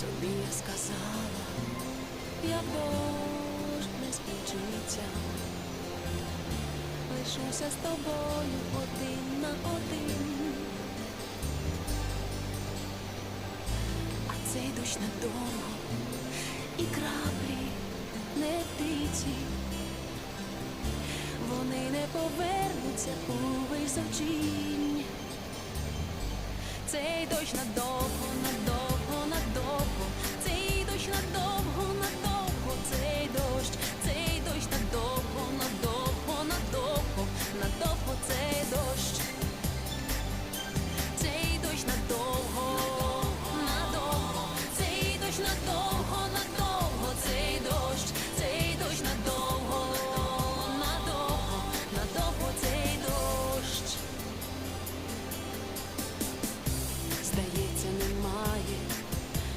Собі я сказала, як дощ не скінчиться. Лишуся з тобою один на один. А цей дощ надовго і краплі не птиці. Вони не повернуться у височінь. Цей дощ надовго. Можна то.